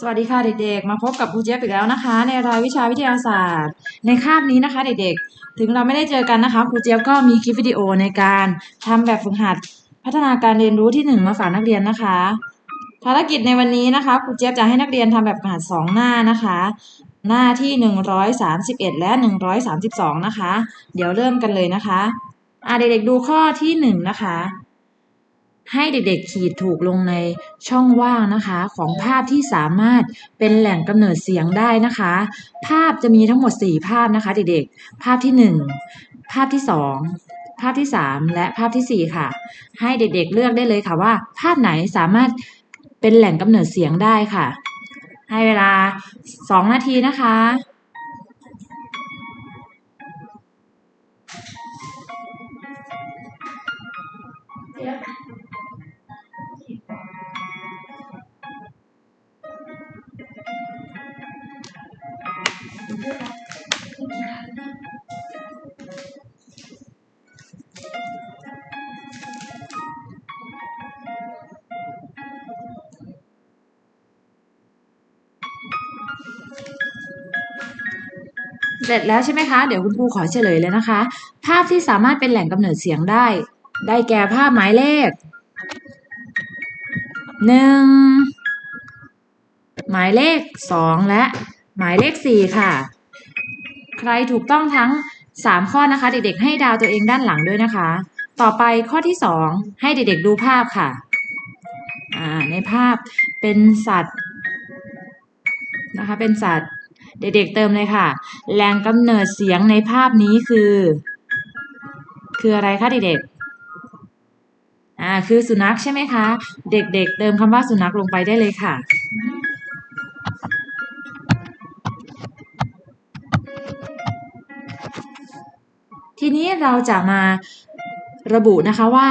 สวัสดีค่ะเด็กๆ มาพบกับครูเจี๊ยบอีกแล้วนะคะ ในรายวิชาวิทยาศาสตร์ ในคาบนี้นะคะเด็กๆ ถึงเราไม่ได้เจอกันนะคะครูเจี๊ยบก็มีคลิปวิดีโอในการทำแบบฝึกหัด พัฒนาการเรียนรู้ที่หนึ่งมาฝากนักเรียนนะคะ ภารกิจในวันนี้นะคะครูเจี๊ยบจะให้นักเรียนทำแบบฝึกหัดสองหน้านะคะ หน้าที่หนึ่งร้อยสามสิบเอ็ดและหนึ่งร้อยสามสิบสองนะคะ เดี๋ยวเริ่มกันเลยนะคะอ่าเด็กๆดูข้อที่หนึ่งนะคะ ให้เด็กๆขีดถูกลงในช่องว่างนะคะ ของภาพที่สามารถเป็นแหล่งกำเนิดเสียงได้นะคะ ภาพจะมีทั้งหมด 4 ภาพนะคะเด็กๆ ภาพที่ 1 ภาพที่ 2 ภาพที่ 3 และภาพทีสี่4 ค่ะ ให้เด็กๆ เลือกได้เลยค่ะว่า ภาพไหนสามารถเป็นแหล่งกำเนิดเสียงได้ค่ะ ให้เวลา 2 นาทีนะคะเเสร็จแล้วใช่ไหมคะ เดี๋ยวคุณครูขอเฉลยเลยนะคะ ภาพที่สามารถเป็นแหล่งกำเนิดเสียงได้ ได้แก่ภาพหมายเลขหนึ่งหมายเลขสองและหมายเลขสี่ค่ะ ใครถูกต้องทั้งสามข้อนะคะ เด็กๆ ให้ดาวตัวเองด้านหลังด้วยนะคะ ต่อไปข้อที่สองให้เด็กๆดูภาพค่ะอ่าในภาพเป็นสัตว์นะคะเป็นสัตว์ เด็กๆเติมเลยค่ะ แหล่งกำเนิดเสียงในภาพนี้คือ คืออะไรคะเด็กๆอ่าคือสุนัขใช่ไหมคะ เด็กๆ เติมคำว่าสุนัขลงไปได้เลยค่ะทีนี้เราจะมาระบุนะคะว่า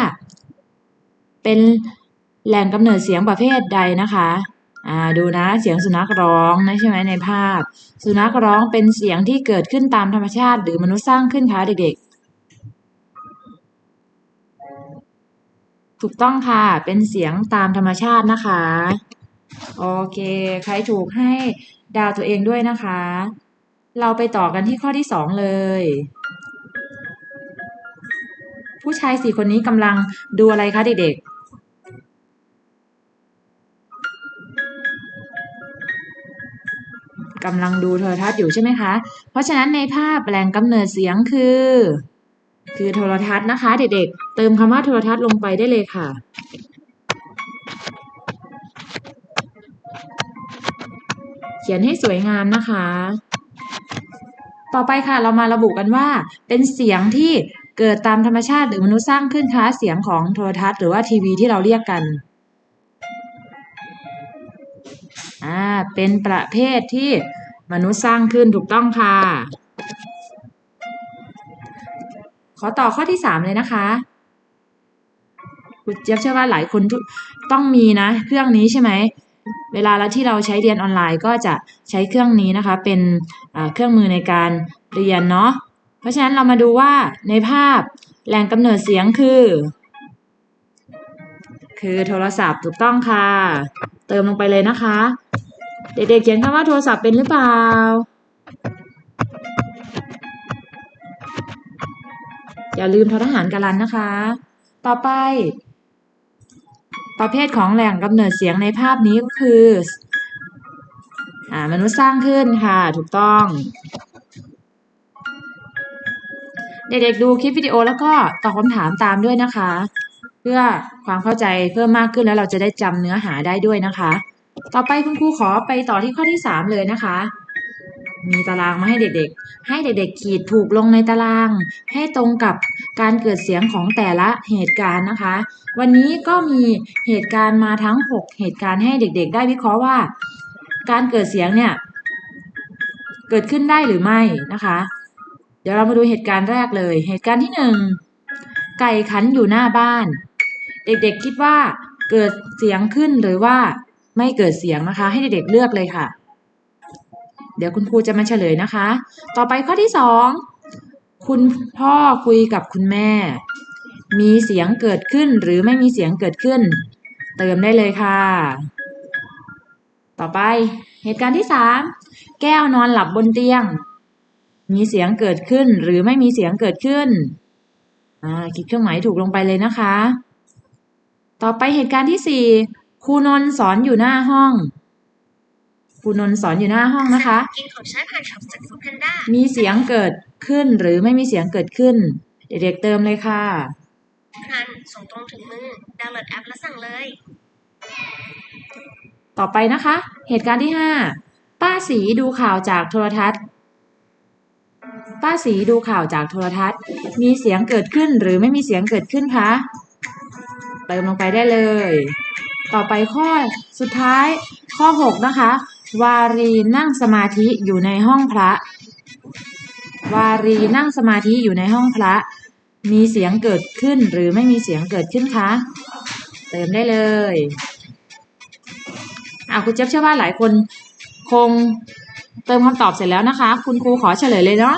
เป็นแหล่งกำเนิดเสียงประเภทใดนะคะ อ่าดูนะเสียงสุนัขร้องนะใช่ไหมในภาพ สุนัขร้องเป็นเสียงที่เกิดขึ้นตามธรรมชาติ หรือมนุษย์สร้างขึ้นคะเด็กๆ ถูกต้องค่ะ เป็นเสียงตามธรรมชาตินะคะ โอเค ใครถูกให้ดาวตัวเองด้วยนะคะ เราไปต่อกันที่ข้อที่สองเลย ผู้ชายสี่คนนี้กำลังดูอะไรคะเด็กๆ กำลังดูโทรทัศน์อยู่ใช่ไหมคะ เพราะฉะนั้นในภาพแหล่งกำเนิดเสียงคือ คือโทรทัศน์นะคะ เด็กๆ เติมคำว่าโทรทัศน์ลงไปได้เลยค่ะเขียนให้สวยงามนะคะ ต่อไปค่ะเรามาระบุกันว่า เป็นเสียงที่เกิดตามธรรมชาติหรือมนุษย์สร้างขึ้นคะเสียงของโทรทัศน์หรือว่าทีวีที่เราเรียกกัน อ่าเป็นประเภทที่มนุษย์สร้างขึ้นถูกต้องค่ะ ขอต่อข้อที่สามเลยนะคะคุณเจี๊ยบเชื่อว่าหลายคนต้องมีนะ เครื่องนี้ใช่ไหมเวลาเราที่เราใช้เรียนออนไลน์ก็จะใช้เครื่องนี้นะคะ เป็นเครื่องมือในการเรียนเนาะเพราะฉะนั้นเรามาดูว่าในภาพแหล่งกำเนิดเสียงคือ คือโทรศัพท์ถูกต้องค่ะ เติมลงไปเลยนะคะ เด็กๆเขียนคำว่าโทรศัพท์เป็นหรือเปล่า อย่าลืมทอทหารการันนะคะ ต่อไป ประเภทของแหล่งกำเนิดเสียงในภาพนี้ก็คืออ่ามนุษย์สร้างขึ้นค่ะถูกต้อง เด็กๆดูคลิปวิดีโอแล้วก็ตอบคำถามตามด้วยนะคะ เพื่อความเข้าใจเพิ่มมากขึ้นแล้วเราจะได้จำเนื้อหาได้ด้วยนะคะ ต่อไปคุณครูขอไปต่อที่ข้อที่สามเลยนะคะ มีตารางมาให้เด็กๆ ให้เด็กๆ ขีดถูกลงในตาราง ให้ตรงกับการเกิดเสียงของแต่ละเหตุการณ์นะคะ วันนี้ก็มีเหตุการณ์มาทั้ง 6 เหตุการณ์ให้เด็ก ๆ ได้วิเคราะห์ว่า การเกิดเสียงเนี่ยเกิดขึ้นได้หรือไม่นะคะ เดี๋ยวเรามาดูเหตุการณ์แรกเลย เหตุการณ์ที่หนึ่งไก่ขันอยู่หน้าบ้าน เด็กๆคิดว่าเกิดเสียงขึ้นหรือว่าไม่เกิดเสียงนะคะ ให้เด็กๆเลือกเลยค่ะ เดี๋ยวคุณครูจะมาเฉลยนะคะ ต่อไปข้อที่สองคุณพ่อคุยกับคุณแม่ มีเสียงเกิดขึ้นหรือไม่มีเสียงเกิดขึ้น เติมได้เลยค่ะ ต่อไปเหตุการณ์ที่สามแก้วนอนหลับบนเตียง มีเสียงเกิดขึ้นหรือไม่มีเสียงเกิดขึ้นอ่าคลิกเครื่องหมายถูกลงไปเลยนะคะ ต่อไปเหตุการณ์ที่สี่ครูนนท์สอนอยู่หน้าห้องครูนนท์สอนอยู่หน้าห้องนะคะ กินของฉันผ่านช็อปจากฟูดแพนด้ามีเสียงเกิดขึ้นหรือไม่มีเสียงเกิดขึ้น เด็กๆเติมเลยค่ะครันส่งตรงถึงมือดาวน์โหลดแอปแล้วสั่งเลย ต่อไปนะคะ เหตุการณ์ที่ห้าป้าสีดูข่าวจากโทรทัศน์ ป้าสีดูข่าวจากโทรทัศน์ มีเสียงเกิดขึ้นหรือไม่มีเสียงเกิดขึ้นคะ เติมลงไปได้เลย ต่อไปข้อสุดท้าย ข้อ 6 นะคะ วารีนั่งสมาธิอยู่ในห้องพระ วารีนั่งสมาธิอยู่ในห้องพระ มีเสียงเกิดขึ้นหรือไม่มีเสียงเกิดขึ้นคะ เติมได้เลยอะคุณเจ๊ยบเชื่อว่าหลายคนคงเติมคำตอบเสร็จแล้วนะคะ คุณครูขอเฉลยเลยเนาะ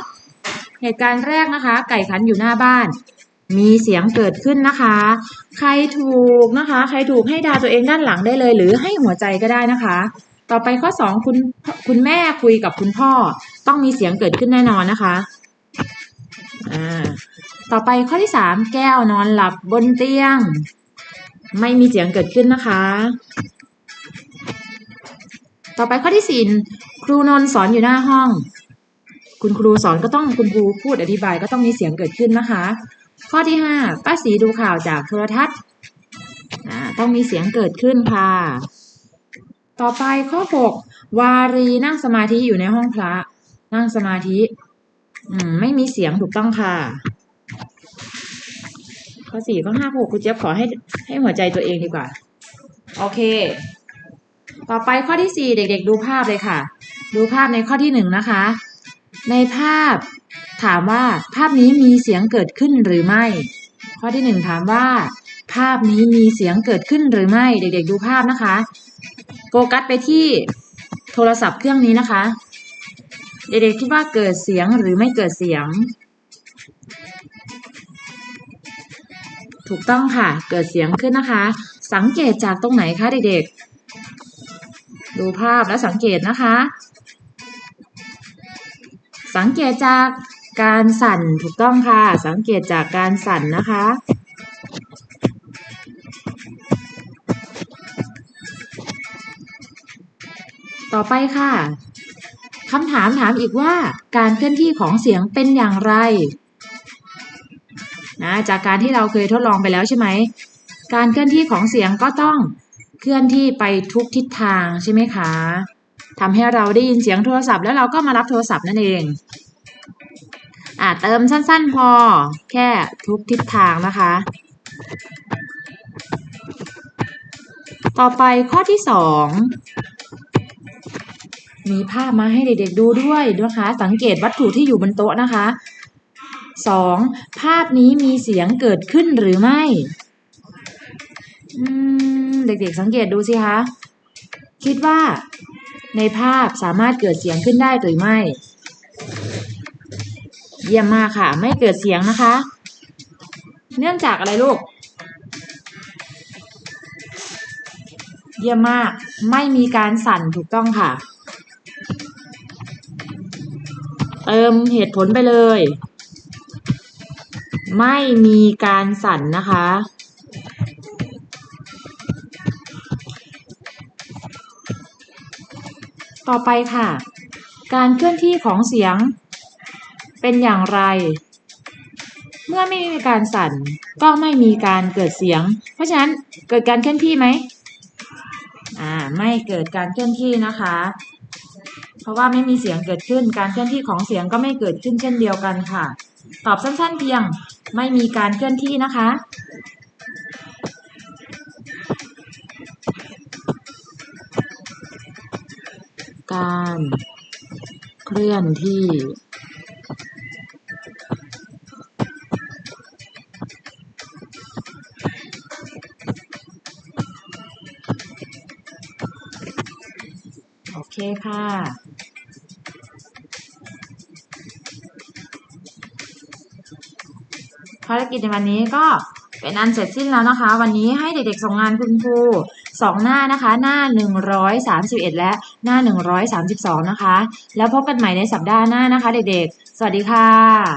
เหตุการณ์แรกนะคะ ไก่ขันอยู่หน้าบ้าน มีเสียงเกิดขึ้นนะคะ ใครถูกนะคะ ใครถูกให้ดาวตัวเองด้านหลังได้เลย หรือให้หัวใจก็ได้นะคะ ต่อไปข้อสองคุณคุณแม่คุยกับคุณพ่อ ต้องมีเสียงเกิดขึ้นแน่นอนนะคะอ่าต่อไปข้อที่สามแก้วนอนหลับบนเตียง ไม่มีเสียงเกิดขึ้นนะคะ ต่อไปข้อที่สี่ครูนนสอนอยู่หน้าห้อง คุณครูสอนก็ต้องคุณครูพูดอธิบายก็ต้องมีเสียงเกิดขึ้นนะคะ ข้อที่ห้าป้าสีดูข่าวจากโทรทัศน์ต้องมีเสียงเกิดขึ้นค่ะ ต่อไปข้อหกวารีนั่งสมาธิอยู่ในห้องพระ นั่งสมาธิมไม่มีเสียงถูกต้องค่ะ ข้อสี่ข้อห้าข้อหกคุณเจี๊ยบขอให้ให้หัวใจตัวเองดีกว่า โอเค ต่อไปข้อที่สี่เด็ก ๆ ดูภาพเลยค่ะ ดูภาพในข้อที่หนึ่งนะคะ ในภาพ ถามว่าภาพนี้มีเสียงเกิดขึ้นหรือไม่ ข้อที่หนึ่งถามว่า ภาพนี้มีเสียงเกิดขึ้นหรือไม่ เด็กๆ ดูภาพนะคะโฟกัสไปที่โทรศัพท์เครื่องนี้นะคะ เด็กๆคิดว่าเกิดเสียงหรือไม่เกิดเสียง ถูกต้องค่ะ เกิดเสียงขึ้นนะคะ สังเกตจากตรงไหนคะเด็กๆ ดูภาพแล้วสังเกตนะคะ สังเกตจากการสั่นถูกต้องค่ะ สังเกตจากการสั่นนะคะ ต่อไปค่ะคำถามถามอีกว่าการเคลื่อนที่ของเสียงเป็นอย่างไรนะจากการที่เราเคยทดลองไปแล้วใช่ไหม การเคลื่อนที่ของเสียงก็ต้องเคลื่อนที่ไปทุกทิศทางใช่ไหมคะ ทำให้เราได้ยินเสียงโทรศัพท์แล้วเราก็มารับโทรศัพท์นั่นเองอ่าเติมสั้นๆพอแค่ทุกทิศทางนะคะ ต่อไปข้อที่สองมีภาพมาให้เด็กๆดูด้วยนะคะ สังเกตวัตถุที่อยู่บนโต๊ะนะคะสองภาพนี้มีเสียงเกิดขึ้นหรือไม่อืมเด็กๆสังเกตดูสิคะ คิดว่า ในภาพสามารถเกิดเสียงขึ้นได้หรือไม่ เยี่ยมมากค่ะ ไม่เกิดเสียงนะคะ เนื่องจากอะไรลูก เยี่ยมมาก ไม่มีการสั่นถูกต้องค่ะ เติมเหตุผลไปเลย ไม่มีการสั่นนะคะ ต่อไปค่ะ การเคลื่อนที่ของเสียงเป็นอย่างไร เมื่อไม่มีการสั่นก็ไม่มีการเกิดเสียง เพราะฉะนั้นเกิดการเคลื่อนที่ไหมอ่าไม่เกิดการเคลื่อนที่นะคะ เพราะว่าไม่มีเสียงเกิดขึ้นการเคลื่อนที่ของเสียงก็ไม่เกิดขึ้นเช่นเดียวกันค่ะ ตอบสั้นๆเพียงไม่มีการเคลื่อนที่นะคะ การเคลื่อนที่โอเคค่ะภารกิจในวันนี้ก็เป็นอันเสร็จสิ้นแล้วนะคะ วันนี้ให้เด็กๆส่งงานคุณครูสองหน้านะคะ หน้า 131 และ หน้า 132 นะคะ แล้วพบกันใหม่ในสัปดาห์หน้านะคะเด็กๆ สวัสดีค่ะ